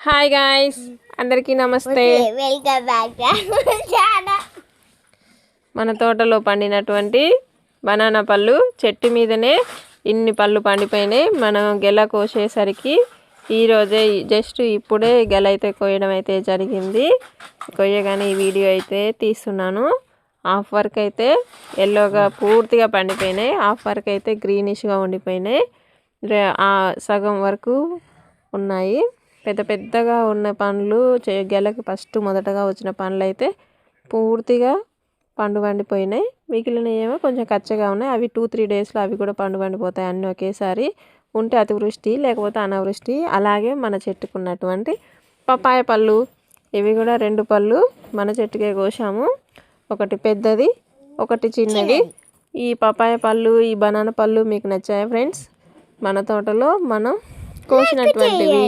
Hi guys అందరికీ నమస్తే. Welcome back. Channel మన తోటలో పండినటువంటి బనానా పళ్ళు చెట్టు మీదనే ఇన్ని పళ్ళు పండిపోయినాయి. మనం గెల కోసేసరికి ఈరోజే జస్ట్ ఇప్పుడే గెల అయితే కోయడం అయితే జరిగింది. కొయ్యగానే ఈ వీడియో అయితే తీస్తున్నాను. హాఫ్ వర్క్ అయితే ఎల్లోగా పూర్తిగా పండిపోయినాయి. హాఫ్ వర్క్ అయితే గ్రీనిష్గా ఉండిపోయినాయి. సగం వరకు ఉన్నాయి. పెద్ద పెద్దగా ఉన్న పండ్లు గెలకి ఫస్ట్ మొదటగా వచ్చిన పండ్లు అయితే పూర్తిగా పండు పండిపోయినాయి. మిగిలిన ఏమో కొంచెం కచ్చగా ఉన్నాయి. అవి టూ త్రీ డేస్లో అవి కూడా పండు పండిపోతాయి అన్నీ ఒకేసారి. ఉంటే అతివృష్టి లేకపోతే అనావృష్టి. అలాగే మన చెట్టుకున్నటువంటి పపాయ పళ్ళు. ఇవి కూడా రెండు పళ్ళు మన చెట్టుకే కోసాము. ఒకటి పెద్దది ఒకటి చిన్నది. ఈ పపాయ పళ్ళు ఈ బనానా పళ్ళు మీకు నచ్చాయా ఫ్రెండ్స్? మన తోటలో మనం కోసినటువంటివి.